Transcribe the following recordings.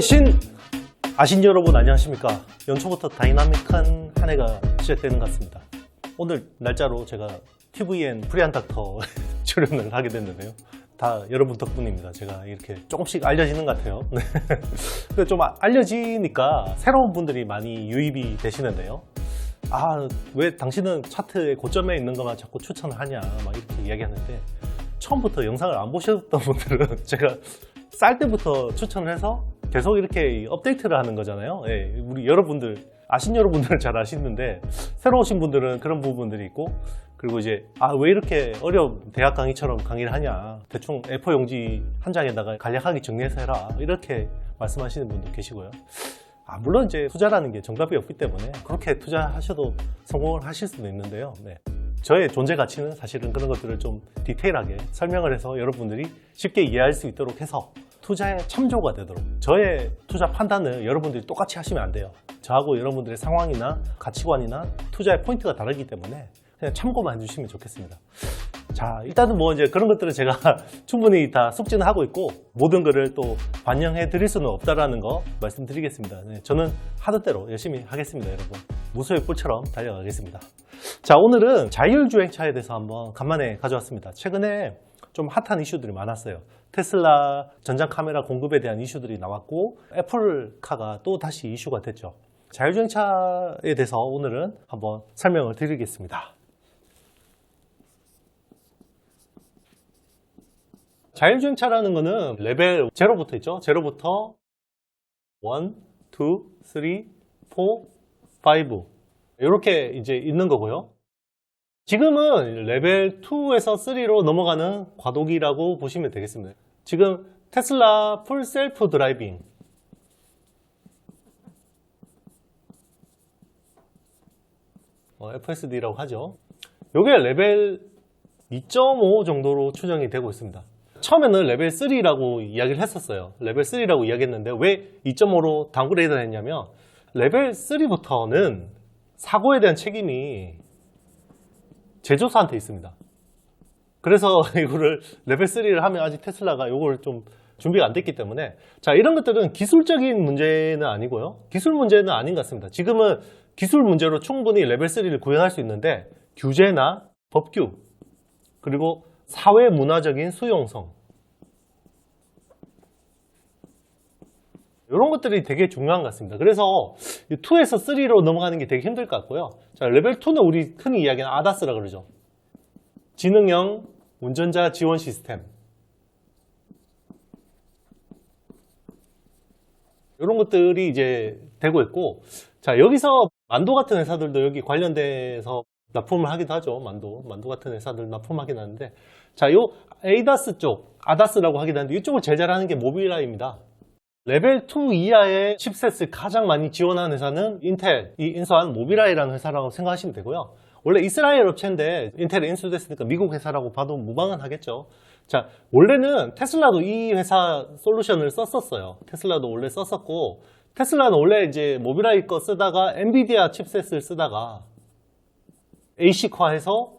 신! 아신 여러분 안녕하십니까? 연초부터 다이나믹한 한 해가 시작되는 것 같습니다. 오늘 날짜로 제가 TVN 프리한 닥터 출연을 하게 됐는데요. 다 여러분 덕분입니다. 제가 이렇게 조금씩 알려지는 것 같아요. 네. 근데 좀 아- 알려지니까 새로운 분들이 많이 유입이 되시는데요. 아, 왜 당신은 차트의 고점에 있는 것만 자꾸 추천을 하냐, 막 이렇게 이야기하는데, 처음부터 영상을 안 보셨던 분들은 제가 쌀 때부터 추천을 해서 계속 이렇게 업데이트를 하는 거잖아요. 예, 우리 여러분들, 아신 여러분들은 잘 아시는데, 새로 오신 분들은 그런 부분들이 있고, 그리고 이제, 아, 왜 이렇게 어려운 대학 강의처럼 강의를 하냐. 대충 A4 용지 한 장에다가 간략하게 정리해서 해라. 이렇게 말씀하시는 분도 계시고요. 아, 물론 이제 투자라는 게 정답이 없기 때문에 그렇게 투자하셔도 성공을 하실 수도 있는데요. 네. 저의 존재 가치는 사실은 그런 것들을 좀 디테일하게 설명을 해서 여러분들이 쉽게 이해할 수 있도록 해서 투자에 참조가 되도록 저의 투자 판단을 여러분들이 똑같이 하시면 안 돼요. 저하고 여러분들의 상황이나 가치관이나 투자의 포인트가 다르기 때문에 그냥 참고만 해주시면 좋겠습니다. 자, 일단은 뭐 이제 그런 것들은 제가 충분히 다 숙지는 하고 있고 모든 거를 또 반영해 드릴 수는 없다라는 거 말씀드리겠습니다. 네, 저는 하던 대로 열심히 하겠습니다, 여러분. 무소의 뿔처럼 달려가겠습니다. 자, 오늘은 자율주행차에 대해서 한번 간만에 가져왔습니다. 최근에 좀 핫한 이슈들이 많았어요. 테슬라 전장 카메라 공급에 대한 이슈들이 나왔고 애플카가 또 다시 이슈가 됐죠. 자율주행차에 대해서 오늘은 한번 설명을 드리겠습니다. 자율주행차라는 거는 레벨 0부터 있죠. 0부터 1, 2, 3, 4, 5 이렇게 이제 있는 거고요. 지금은 레벨 2에서 3로 넘어가는 과도기라고 보시면 되겠습니다. 지금 테슬라 풀 셀프 드라이빙 어, FSD라고 하죠. 이게 레벨 2.5 정도로 추정이 되고 있습니다. 처음에는 레벨 3라고 이야기를 했었어요. 레벨 3라고 이야기했는데 왜 2.5로 다운그레이드를 했냐면 레벨 3부터는 사고에 대한 책임이 제조사한테 있습니다. 그래서 이거를 레벨 3를 하면 아직 테슬라가 이걸 좀 준비가 안 됐기 때문에 자 이런 것들은 기술적인 문제는 아니고요. 기술 문제는 아닌 것 같습니다. 지금은 기술 문제로 충분히 레벨 3를 구현할 수 있는데 규제나 법규 그리고 사회 문화적인 수용성 이런 것들이 되게 중요한 것 같습니다. 그래서 2에서 3로 넘어가는 게 되게 힘들 것 같고요. 자, 레벨 2는 우리 흔히 이야기하는 아다스라 그러죠. 지능형 운전자 지원 시스템. 이런 것들이 이제 되고 있고, 자, 여기서 만도 같은 회사들도 여기 관련돼서 납품을 하기도 하죠. 만도. 만도 같은 회사들 납품하긴 하는데, 자, 요 에이다스 쪽, 아다스라고 하긴 하는데, 이쪽을 제일 잘하는 게 모빌라이입니다. 레벨 2 이하의 칩셋을 가장 많이 지원하는 회사는 인텔이 인수한 모빌아이라는 회사라고 생각하시면 되고요. 원래 이스라엘 업체인데 인텔에 인수됐으니까 미국 회사라고 봐도 무방은 하겠죠. 자, 원래는 테슬라도 이 회사 솔루션을 썼었어요. 테슬라도 원래 썼었고, 테슬라는 원래 이제 모빌아이 거 쓰다가 엔비디아 칩셋을 쓰다가 ASIC화해서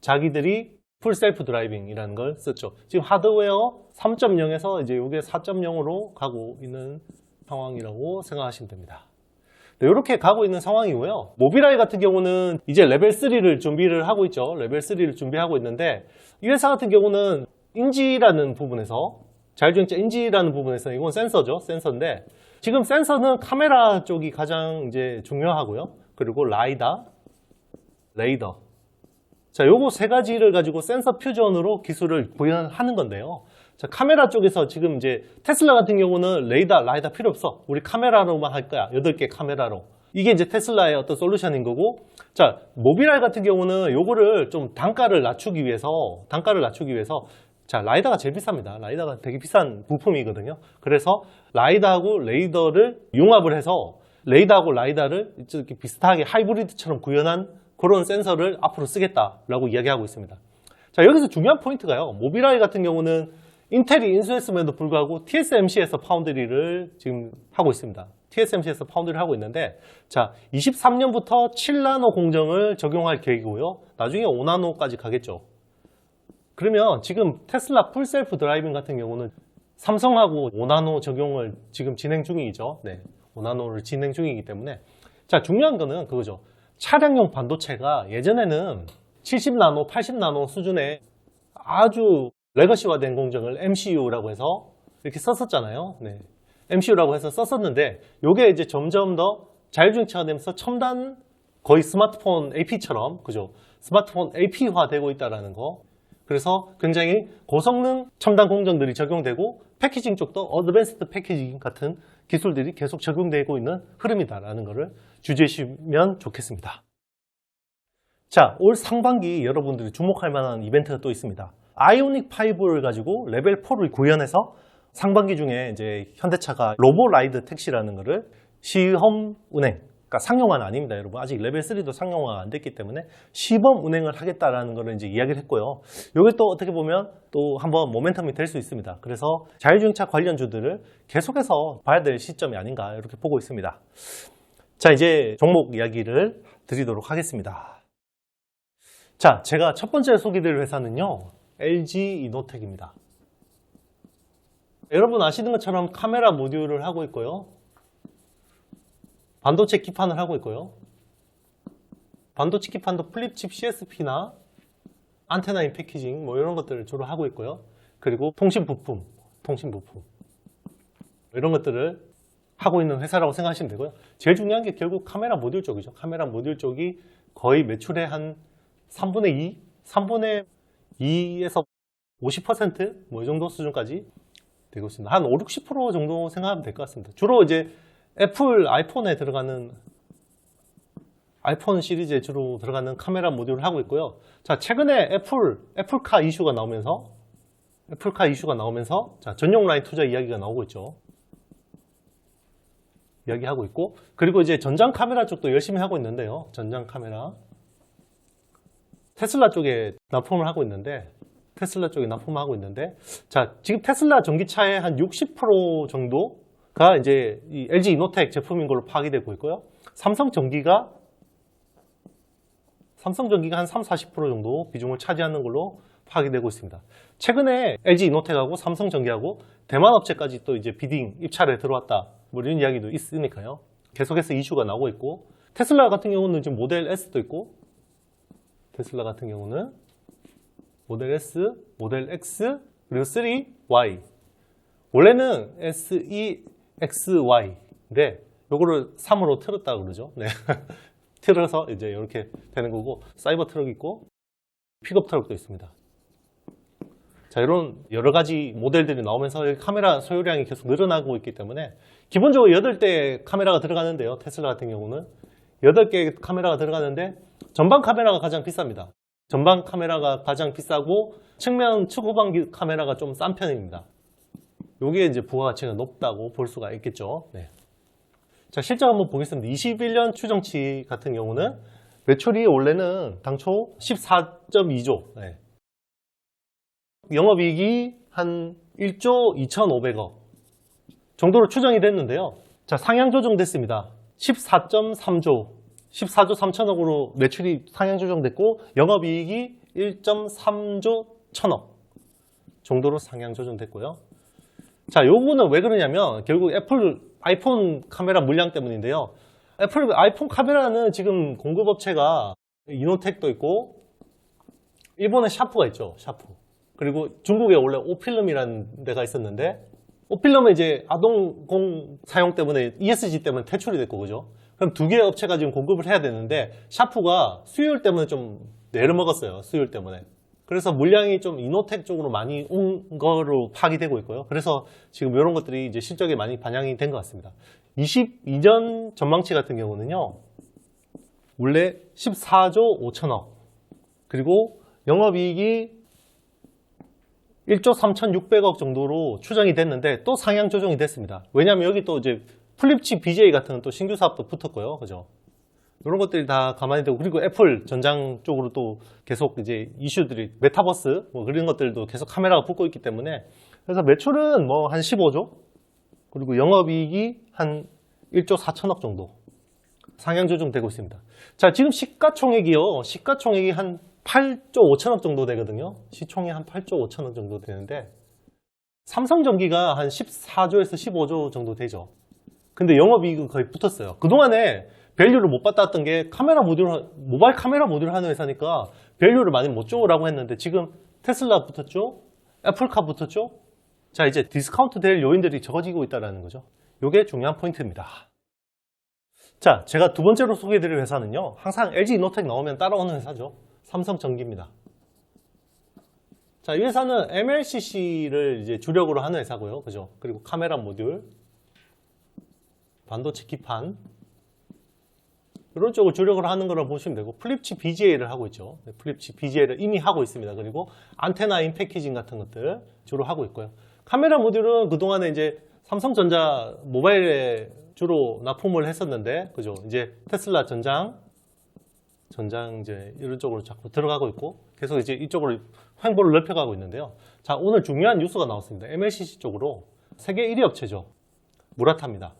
자기들이 풀 셀프 드라이빙이라는 걸 썼죠. 지금 하드웨어 3.0에서 이제 이게 4.0으로 가고 있는 상황이라고 생각하시면 됩니다. 이렇게 가고 있는 상황이고요. 모빌아이 같은 경우는 이제 레벨 3를 준비를 하고 있죠. 레벨 3를 준비하고 있는데 이 회사 같은 경우는 인지라는 부분에서 자율주행차 인지라는 부분에서 이건 센서죠. 센서인데 지금 센서는 카메라 쪽이 가장 이제 중요하고요. 그리고 라이다, 레이더 자, 요거 세 가지를 가지고 센서 퓨전으로 기술을 구현하는 건데요. 자, 카메라 쪽에서 지금 이제 테슬라 같은 경우는 레이더, 라이더 필요 없어. 우리 카메라로만 할 거야. 8개 카메라로. 이게 이제 테슬라의 어떤 솔루션인 거고. 자, 모빌아이 같은 경우는 요거를 좀 단가를 낮추기 위해서, 단가를 낮추기 위해서 자, 라이다가 제일 비쌉니다. 라이다가 되게 비싼 부품이거든요. 그래서 라이다하고 레이더를 융합을 해서 레이더하고 라이다를 이렇게 비슷하게 하이브리드처럼 구현한 그런 센서를 앞으로 쓰겠다라고 이야기하고 있습니다. 자, 여기서 중요한 포인트가요. 모빌아이 같은 경우는 인텔이 인수했음에도 불구하고 TSMC에서 파운드리를 지금 하고 있습니다. TSMC에서 파운드리를 하고 있는데, 자, 23년부터 7나노 공정을 적용할 계획이고요. 나중에 5나노까지 가겠죠. 그러면 지금 테슬라 풀셀프 드라이빙 같은 경우는 삼성하고 5나노 적용을 지금 진행 중이죠. 네. 5나노를 진행 중이기 때문에 자, 중요한 거는 그거죠. 차량용 반도체가 예전에는 70나노, 80나노 수준의 아주 레거시화된 공정을 MCU라고 해서 이렇게 썼었잖아요. 네. MCU라고 해서 썼었는데 요게 이제 점점 더 자율주행차가 되면서 첨단 거의 스마트폰 AP처럼 그죠? 스마트폰 AP화 되고 있다라는 거. 그래서 굉장히 고성능 첨단 공정들이 적용되고 패키징 쪽도 어드밴스드 패키징 같은 기술들이 계속 적용되고 있는 흐름이다라는 것을 주제시면 좋겠습니다. 자, 올 상반기 여러분들이 주목할 만한 이벤트가 또 있습니다. 아이오닉 5를 가지고 레벨 4를 구현해서 상반기 중에 이제 현대차가 로보라이드 택시라는 것을 시험 운행, 그러니까 상용화는 아닙니다, 여러분. 아직 레벨 3도 상용화가 안 됐기 때문에 시범 운행을 하겠다라는 것을 이제 이야기를 했고요. 이게 또 어떻게 보면 또 한번 모멘텀이 될 수 있습니다. 그래서 자율주행차 관련주들을 계속해서 봐야 될 시점이 아닌가 이렇게 보고 있습니다. 자, 이제 종목 이야기를 드리도록 하겠습니다. 자, 제가 첫 번째 소개드릴 회사는요, LG 이노텍입니다. 여러분 아시는 것처럼 카메라 모듈을 하고 있고요. 반도체 기판을 하고 있고요. 반도체 기판도 플립칩 CSP나 안테나인 패키징 뭐 이런 것들을 주로 하고 있고요. 그리고 통신 부품, 통신 부품 이런 것들을 하고 있는 회사라고 생각하시면 되고요. 제일 중요한 게 결국 카메라 모듈 쪽이죠. 카메라 모듈 쪽이 거의 매출의 한 3분의 2, 3분의 2에서 50%뭐 이 정도 수준까지 되고 있습니다. 한 5, 60% 정도 생각하면 될 것 같습니다. 주로 이제 애플 아이폰에 들어가는 아이폰 시리즈에 주로 들어가는 카메라 모듈을 하고 있고요. 자, 최근에 애플 애플카 이슈가 나오면서 애플카 이슈가 나오면서 자, 전용 라인 투자 이야기가 나오고 있죠. 이야기하고 있고 그리고 이제 전장 카메라 쪽도 열심히 하고 있는데요. 전장 카메라 테슬라 쪽에 납품을 하고 있는데 테슬라 쪽에 납품하고 있는데 자 지금 테슬라 전기차의 한 60% 정도가 이제 이 LG 이노텍 제품인 걸로 파악이 되고 있고요. 삼성 전기가 삼성 전기가 한 3, 40% 정도 비중을 차지하는 걸로 파악이 되고 있습니다. 최근에 LG 이노텍하고 삼성 전기하고 대만 업체까지 또 이제 비딩 입찰에 들어왔다. 뭐 이런 이야기도 있으니까요. 계속해서 이슈가 나오고 있고 테슬라 같은 경우는 지금 모델 S도 있고 테슬라 같은 경우는 모델 S, 모델 X, 그리고 3Y. 원래는 SE, XY인데 요거를 3으로 틀었다 그러죠. 네. 틀어서 이제 이렇게 되는 거고 사이버 트럭 있고 픽업 트럭도 있습니다. 자, 이런 여러 가지 모델들이 나오면서 카메라 소요량이 계속 늘어나고 있기 때문에 기본적으로 8대 카메라가 들어가는데요. 테슬라 같은 경우는 8개 카메라가 들어가는데 전방 카메라가 가장 비쌉니다. 전방 카메라가 가장 비싸고 측면 측후방 카메라가 좀 싼 편입니다. 요게 이제 부가가치가 높다고 볼 수가 있겠죠. 네. 자, 실적 한번 보겠습니다. 21년 추정치 같은 경우는 매출이 원래는 당초 14.2조. 네. 영업이익이 한 1조 2,500억 정도로 추정이 됐는데요. 자, 상향 조정됐습니다. 14.3조, 14조 3천억으로 매출이 상향 조정됐고 영업이익이 1.3조 1천억 정도로 상향 조정됐고요. 자, 요거는 왜 그러냐면 결국 애플 아이폰 카메라 물량 때문인데요. 애플 아이폰 카메라는 지금 공급업체가 이노텍도 있고 일본에 샤프가 있죠. 샤프. 그리고 중국에 원래 오필름이라는 데가 있었는데 오필름은 이제 아동공 사용 때문에 ESG 때문에 퇴출이 됐고 그죠? 그럼 두 개의 업체가 지금 공급을 해야 되는데 샤프가 수요일 때문에 좀 내려먹었어요. 수요일 때문에. 그래서 물량이 좀 이노텍 쪽으로 많이 온 거로 파악되고 있고요. 그래서 지금 이런 것들이 이제 실적에 많이 반영이 된 것 같습니다. 22년 전망치 같은 경우는요. 원래 14조 5천억 그리고 영업이익이 1조 3,600억 정도로 추정이 됐는데 또 상향 조정이 됐습니다. 왜냐하면 여기 또 이제 플립칩 BJ 같은 또 신규 사업도 붙었고요. 그죠? 이런 것들이 다 가만히 되고 그리고 애플 전장 쪽으로 또 계속 이제 이슈들이 메타버스 뭐 그런 것들도 계속 카메라가 붙고 있기 때문에 그래서 매출은 뭐 한 15조 그리고 영업이익이 한 1조 4천억 정도 상향 조정되고 있습니다. 자 지금 시가총액이요 시가총액이 한 8조 5천억 정도 되거든요. 시총이 한 8조 5천억 정도 되는데 삼성전기가 한 14조에서 15조 정도 되죠. 근데 영업이익은 거의 붙었어요. 그동안에 밸류를 못 받았던 게 카메라 모듈, 모바일 카메라 모듈 하는 회사니까 밸류를 많이 못 줘라고 했는데 지금 테슬라 붙었죠? 애플카 붙었죠? 자, 이제 디스카운트 될 요인들이 적어지고 있다는 거죠. 이게 중요한 포인트입니다. 자, 제가 두 번째로 소개해드릴 회사는요. 항상 LG 이노텍 나오면 따라오는 회사죠. 삼성전기입니다. 자, 이 회사는 MLCC를 이제 주력으로 하는 회사고요. 그죠? 그리고 카메라 모듈, 반도체 기판, 이런 쪽을 주력으로 하는 거라 보시면 되고, 플립치 BGA를 하고 있죠. 네, 플립치 BGA를 이미 하고 있습니다. 그리고 안테나 인 패키징 같은 것들 주로 하고 있고요. 카메라 모듈은 그동안에 이제 삼성전자 모바일에 주로 납품을 했었는데, 그죠? 이제 테슬라 전장, 전장 이제 이런 쪽으로 자꾸 들어가고 있고, 계속 이제 이쪽으로 횡보를 넓혀가고 있는데요. 자, 오늘 중요한 뉴스가 나왔습니다. MLCC 쪽으로 세계 1위 업체죠. 무라타입니다.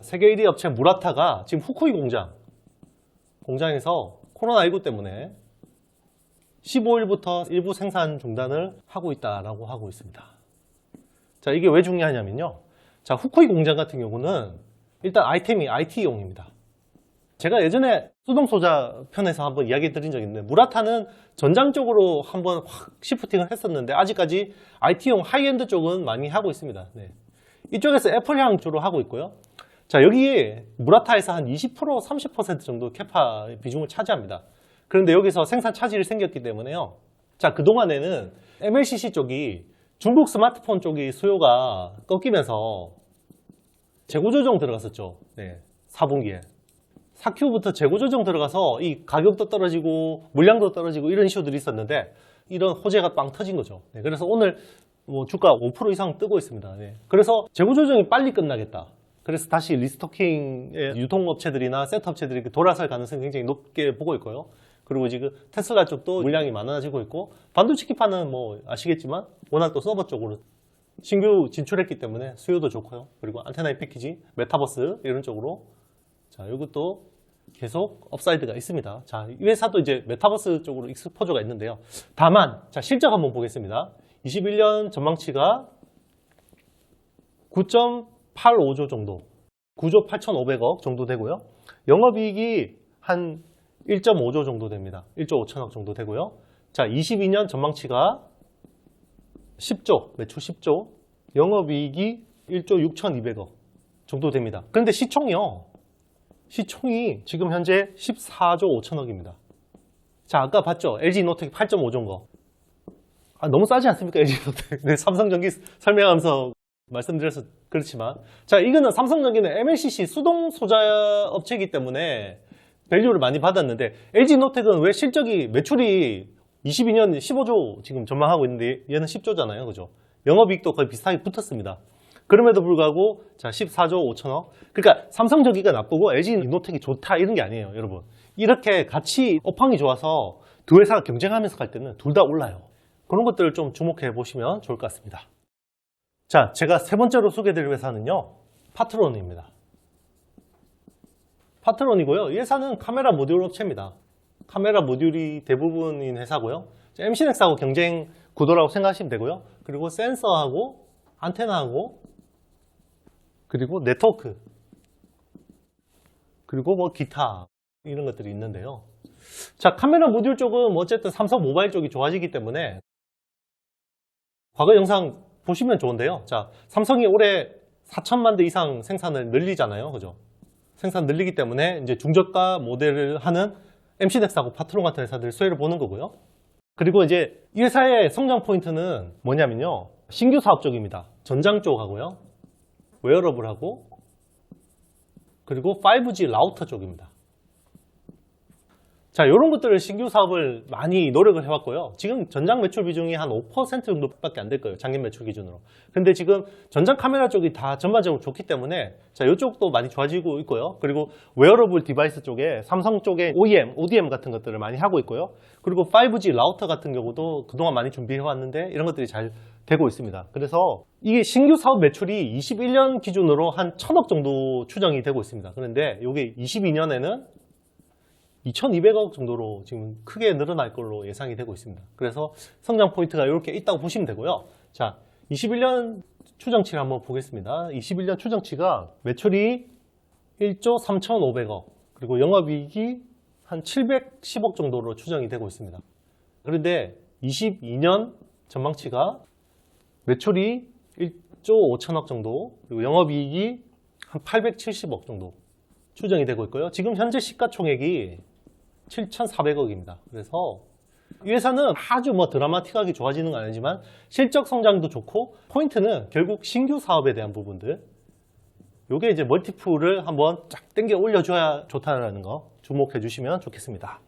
세계 1위 업체 무라타가 지금 후쿠이 공장, 공장에서 코로나19 때문에 15일부터 일부 생산 중단을 하고 있다라고 하고 있습니다. 자, 이게 왜 중요하냐면요. 자, 후쿠이 공장 같은 경우는 일단 아이템이 IT용입니다. 제가 예전에 수동소자 편에서 한번 이야기 드린 적이 있는데, 무라타는 전장 쪽으로 한번 확 시프팅을 했었는데, 아직까지 IT용 하이엔드 쪽은 많이 하고 있습니다. 네. 이쪽에서 애플향 주로 하고 있고요. 자, 여기 무라타에서 한 20%, 30% 정도 캐파 비중을 차지합니다. 그런데 여기서 생산 차질이 생겼기 때문에요. 자, 그동안에는 MLCC 쪽이 중국 스마트폰 쪽이 수요가 꺾이면서 재고 조정 들어갔었죠. 네. 4분기에. 4Q부터 재고 조정 들어가서 이 가격도 떨어지고 물량도 떨어지고 이런 이슈들이 있었는데 이런 호재가 빵 터진 거죠. 네. 그래서 오늘 뭐 주가 5% 이상 뜨고 있습니다. 네. 그래서 재고 조정이 빨리 끝나겠다. 그래서 다시 리스토킹의 유통업체들이나 센터업체들이 돌아설 가능성이 굉장히 높게 보고 있고요. 그리고 지금 테슬라 쪽도 물량이 많아지고 있고 반도체 기판은 뭐 아시겠지만 워낙 또 서버 쪽으로 신규 진출했기 때문에 수요도 좋고요. 그리고 안테나 이 패키지, 메타버스 이런 쪽으로 자 이것도 계속 업사이드가 있습니다. 자, 이 회사도 이제 메타버스 쪽으로 익스포저가 있는데요. 다만 자 실적 한번 보겠습니다. 21년 전망치가 9.85조 정도, 9조 8,500억 정도 되고요. 영업이익이 한 1.5조 정도 됩니다. 1조 5천억 정도 되고요. 자, 22년 전망치가 10조, 매출 10조, 영업이익이 1조 6,200억 정도 됩니다. 그런데 시총이요. 시총이 지금 현재 14조 5천억입니다. 자, 아까 봤죠? LG 노텍 8.5조인 거. 아, 너무 싸지 않습니까? LG 노텍. 네, 삼성전기 설명하면서 말씀드려서 그렇지만. 자, 이거는 삼성전기는 MLCC 수동 소자 업체이기 때문에 밸류를 많이 받았는데 LG 노텍은 왜 실적이 매출이 22년 15조 지금 전망하고 있는데 얘는 10조잖아요. 그죠? 영업이익도 거의 비슷하게 붙었습니다. 그럼에도 불구하고 자 14조 5천억. 그러니까 삼성전기가 나쁘고 LG 노텍이 좋다 이런 게 아니에요, 여러분. 이렇게 같이 업황이 좋아서 두 회사가 경쟁하면서 갈 때는 둘 다 올라요. 그런 것들을 좀 주목해 보시면 좋을 것 같습니다. 자, 제가 세 번째로 소개드릴 회사는요. 파트론입니다. 파트론이고요. 이 회사는 카메라 모듈 업체입니다. 카메라 모듈이 대부분인 회사고요. MC넥스하고 경쟁 구도라고 생각하시면 되고요. 그리고 센서하고 안테나하고 그리고 네트워크 그리고 뭐 기타 이런 것들이 있는데요. 자 카메라 모듈 쪽은 뭐 어쨌든 삼성 모바일 쪽이 좋아지기 때문에 과거 영상 보시면 좋은데요. 자 삼성이 올해 4천만 대 이상 생산을 늘리잖아요. 그죠? 생산 늘리기 때문에 이제 중저가 모델을 하는 MC넥스하고 파트론 같은 회사들 수혜를 보는 거고요. 그리고 이제 이 회사의 성장 포인트는 뭐냐면요. 신규 사업 쪽입니다. 전장 쪽하고요. 웨어러블하고 그리고 5G 라우터 쪽입니다. 자, 이런 것들을 신규 사업을 많이 노력을 해왔고요. 지금 전장 매출 비중이 한 5% 정도밖에 안 될 거예요. 작년 매출 기준으로. 근데 지금 전장 카메라 쪽이 다 전반적으로 좋기 때문에 자, 이쪽도 많이 좋아지고 있고요. 그리고 웨어러블 디바이스 쪽에 삼성 쪽에 OEM, ODM 같은 것들을 많이 하고 있고요. 그리고 5G 라우터 같은 경우도 그동안 많이 준비해 왔는데 이런 것들이 잘 되고 있습니다. 그래서 이게 신규 사업 매출이 21년 기준으로 한 1000억 정도 추정이 되고 있습니다. 그런데 이게 22년에는 2,200억 정도로 지금 크게 늘어날 걸로 예상이 되고 있습니다. 그래서 성장 포인트가 이렇게 있다고 보시면 되고요. 자, 21년 추정치를 한번 보겠습니다. 21년 추정치가 매출이 1조 3,500억, 그리고 영업이익이 한 710억 정도로 추정이 되고 있습니다. 그런데 22년 전망치가 매출이 1조 5천억 정도, 그리고 영업이익이 한 870억 정도 추정이 되고 있고요. 지금 현재 시가총액이 7,400억입니다. 그래서 이 회사는 아주 뭐 드라마틱하게 좋아지는 건 아니지만 실적 성장도 좋고 포인트는 결국 신규 사업에 대한 부분들 요게 이제 멀티플을 한번 쫙 당겨 올려줘야 좋다는 거 주목해 주시면 좋겠습니다.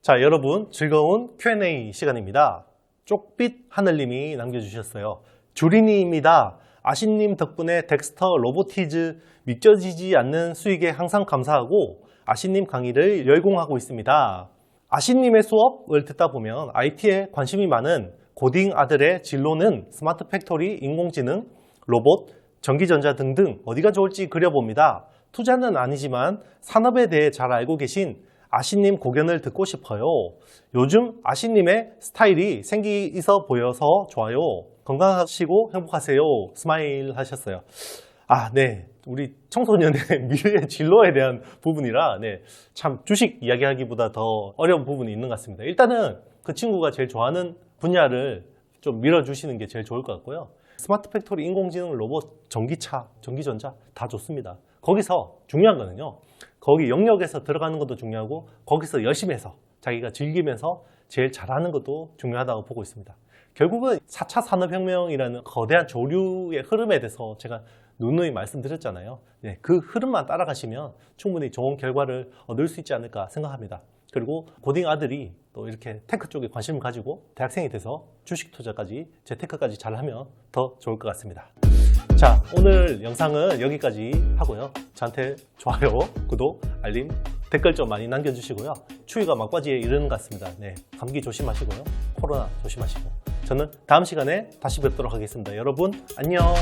자, 여러분 즐거운 Q&A 시간입니다. 쪽빛 하늘님이 남겨주셨어요. 주린이입니다. 아신님 덕분에 덱스터 로보티즈 믿겨지지 않는 수익에 항상 감사하고 아신님 강의를 열공하고 있습니다. 아신님의 수업을 듣다 보면 IT에 관심이 많은 고딩 아들의 진로는 스마트 팩토리, 인공지능, 로봇, 전기전자 등등 어디가 좋을지 그려봅니다. 투자는 아니지만 산업에 대해 잘 알고 계신 아신님 고견을 듣고 싶어요. 요즘 아신님의 스타일이 생기 있어 보여서 좋아요. 건강하시고 행복하세요. 스마일 하셨어요. 아, 네. 우리 청소년의 미래의 진로에 대한 부분이라, 네. 참 주식 이야기하기보다 더 어려운 부분이 있는 것 같습니다. 일단은 그 친구가 제일 좋아하는 분야를 좀 밀어주시는 게 제일 좋을 것 같고요. 스마트 팩토리, 인공지능, 로봇, 전기차, 전기전자 다 좋습니다. 거기서 중요한 거는요. 거기 영역에서 들어가는 것도 중요하고 거기서 열심히 해서 자기가 즐기면서 제일 잘하는 것도 중요하다고 보고 있습니다. 결국은 4차 산업혁명이라는 거대한 조류의 흐름에 대해서 제가 누누이 말씀드렸잖아요. 네, 그 흐름만 따라가시면 충분히 좋은 결과를 얻을 수 있지 않을까 생각합니다. 그리고 고딩 아들이 또 이렇게 테크 쪽에 관심을 가지고 대학생이 돼서 주식 투자까지 재테크까지 잘하면 더 좋을 것 같습니다. 자, 오늘 영상은 여기까지 하고요. 저한테 좋아요, 구독, 알림, 댓글 좀 많이 남겨주시고요. 추위가 막바지에 이르는 것 같습니다. 네, 감기 조심하시고요. 코로나 조심하시고. 저는 다음 시간에 다시 뵙도록 하겠습니다. 여러분, 안녕!